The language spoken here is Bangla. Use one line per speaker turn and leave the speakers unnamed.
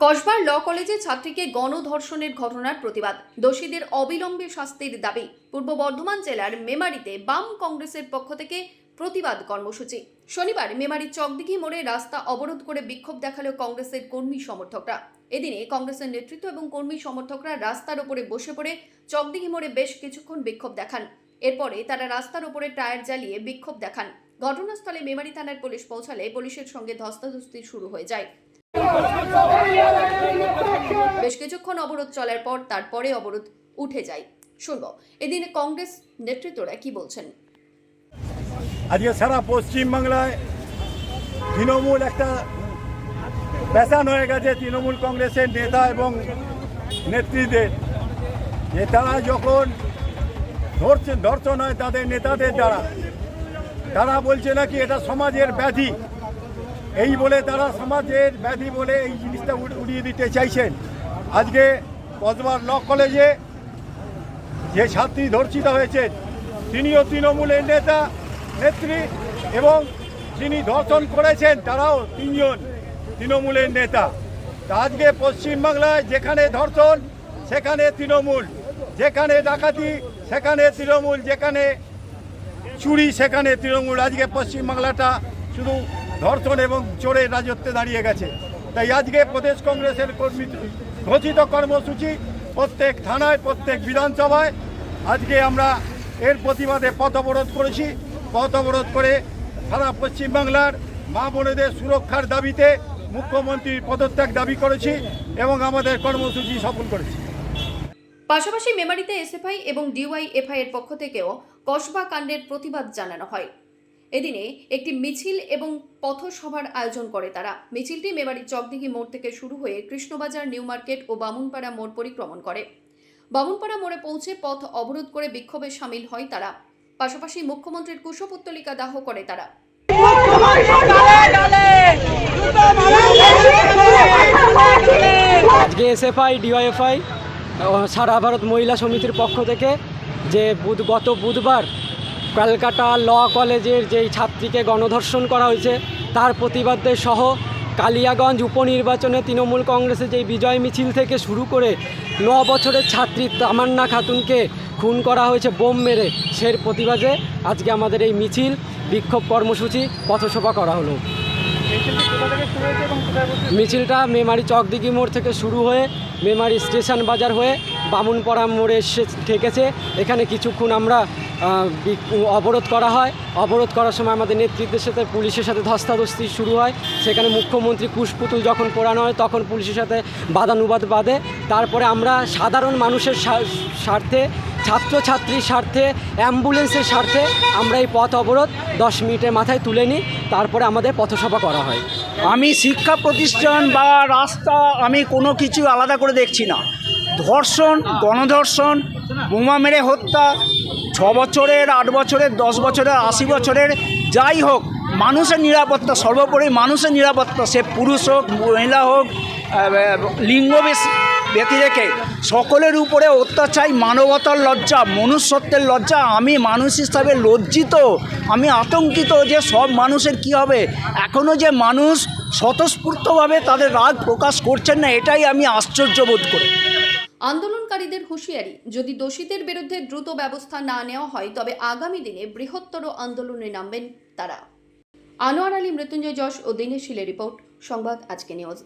কসবার ল কলেজে ছাত্রীকে গণধর্ষণের ঘটনার প্রতিবাদ। দোষীদের অবিলম্বে শাস্তির দাবি। পূর্ব বর্ধমান জেলার মেমারিতে বাম কংগ্রেসের পক্ষ থেকে প্রতিবাদ কর্মসূচি। শনিবার মেমারির চকদিঘি মোড়ে রাস্তা অবরোধ করে বিক্ষোভ দেখাল কংগ্রেসের কর্মী সমর্থকরা। এদিনে কংগ্রেসের নেতৃত্ব এবং কর্মী সমর্থকরা রাস্তার ওপরে বসে পড়ে চকদিঘি মোড়ে বেশ কিছুক্ষণ বিক্ষোভ দেখান। এরপরে তারা রাস্তার ওপরে টায়ার জ্বালিয়ে বিক্ষোভ দেখান। ঘটনাস্থলে মেমারি থানার পুলিশ পৌঁছালে পুলিশের সঙ্গে ধস্তাধস্তি শুরু হয়ে যায়। বেশ কিছুক্ষণ অবরোধ চলার পর তারপরে অবরোধ উঠে যায়। শুনব, এদিনে কংগ্রেস নেতৃত্বরা কি বলছেন?
আজকে সারা পশ্চিমবাংলায় তৃণমূল একটা প্যাশান হয়ে গেছে, তৃণমূল কংগ্রেসের নেতা এবং নেত্রীদের। যে তারা যখন ধরছে ধর্ষণ হয় তাদের নেতাদের দ্বারা। তারা বলছে নাকি এটা সমাজের ব্যাধি। এই বলে তারা সমাজের ব্যাধি বলে এই জিনিসটা উড়িয়ে দিতে চাইছেন। আজকে কসবার ল কলেজে যে ছাত্রী ধর্ষিত হয়েছে, তিনিও তৃণমূলের নেতা, নেত্রী এবং যিনি ধর্ষণ করেছেন, তারাও তিনজন তৃণমূলের নেতা। আজকে পশ্চিমবাংলায় যেখানে ধর্ষণ, সেখানে তৃণমূল। যেখানে ডাকাতি সেখানে তৃণমূল, যেখানে চুরি, সেখানে তৃণমূল। আজকে পশ্চিমবাংলাটা শুধু ধর্ষণ এবং চোরের রাজত্বে দাঁড়িয়ে গেছে। তাই আজকে প্রদেশ কংগ্রেসের কর্মী ঘোষিত কর্মসূচি প্রত্যেক থানায়, প্রত্যেক বিধানসভায় আজকে আমরা এর প্রতিবাদে পথ অবরোধ করেছি। পথ অবরোধ করে সারা পশ্চিমবাংলার মা বোনেদের সুরক্ষার দাবিতে মুখ্যমন্ত্রীর পদত্যাগ দাবি করেছি এবং আমাদের কর্মসূচি সফল করেছি।
পাশাপাশি মেমারিতে এসএফআই এবং ডিওয়াইএফআই এর পক্ষ থেকেও কসবা কাণ্ডের প্রতিবাদ জানানো হয়। এদিনে একটি মিছিল এবং পথসভার আয়োজন করে তারা। মিছিলটি মেমারি চকদিঘি মোড় থেকে শুরু হয়ে কৃষ্ণবাজার নিউ মার্কেট ও বামুনপাড়া মোড় পরিক্রমণ করে। বামুনপাড়া মোড়ে পৌঁছে পথ অবরোধ করে বিক্ষোভে সামিল হয় তারা। পাশাপাশি মুখ্যমন্ত্রীর কুশপুত্তলিকা দাহ করে তারা।
আজকে এসএফআই ডিওয়াইএফআই সারা ভারত মহিলা সমিতির পক্ষ থেকে যে বুধ গত বুধবার ক্যালকাটা ল কলেজের যেই ছাত্রীকে গণধর্ষণ করা হয়েছে, তার প্রতিবাদে সহ কালিয়াগঞ্জ উপনির্বাচনে তৃণমূল কংগ্রেসের যেই বিজয় মিছিল থেকে শুরু করে ন বছরের ছাত্রী তামান্না খাতুনকে খুন করা হয়েছে বোম মেরে, সের প্রতিবাদে আজকে আমাদের এই মিছিল, বিক্ষোভ কর্মসূচি, পথসভা করা হলো। মিছিলটা মেমারি চকদিঘি মোড় থেকে শুরু হয়ে মেমারি স্টেশন বাজার হয়ে বামুনপাড়া মোড়ে এসে ঠেকেছে। এখানে কিছুক্ষণ আমরা অবরোধ করা হয়। অবরোধ করার সময় আমাদের নেতৃত্বের সাথে পুলিশের সাথে ধস্তাধস্তি শুরু হয়। সেখানে মুখ্যমন্ত্রী কুশপুতুল যখন পোড়ানো হয়, তখন পুলিশের সাথে বাদানুবাদ বাঁধে। তারপরে আমরা সাধারণ মানুষের স্বা- স্বার্থে, ছাত্রছাত্রীর স্বার্থে, অ্যাম্বুলেন্সের স্বার্থে আমরা এই পথ অবরোধ দশ মিনিটের মাথায় তুলে নিই। তারপরে আমাদের পথসভা করা হয়।
আমি শিক্ষা প্রতিষ্ঠান বা রাস্তা, আমি কোনো কিছু আলাদা করে দেখছি না। ধর্ষণ, গণধর্ষণ, বোমা মেরে হত্যা, ছ বছরের, আট বছরের, দশ বছরের, আশি বছরের, যাই হোক, মানুষের নিরাপত্তা, সর্বোপরি মানুষের নিরাপত্তা, সে পুরুষ হোক, মহিলা হোক লিঙ্গ বেশ ব্যতি রেখে সকলের উপরে অত্যাচার, মানবতার লজ্জা, মনুষ্যত্বের লজ্জা, আমি মানুষ হিসাবে লজ্জিত, আমি আতঙ্কিত যে সব মানুষের কি হবে। এখনও যে মানুষ স্বতঃস্ফূর্তভাবে তাদের রাগ প্রকাশ করছেন না, এটাই আমি আশ্চর্য বোধ করি।
আন্দোলনকারীদের হুঁশিয়ারি, যদি দোষীদের বিরুদ্ধে দ্রুত ব্যবস্থা না নেওয়া হয়, তবে আগামী দিনে বৃহত্তর আন্দোলনে নামবেন তারা। আনোয়ার আলী, মৃত্যুঞ্জয় যশ ও দিনেশ শিলের রিপোর্ট, সংবাদ আজকে নিউজ।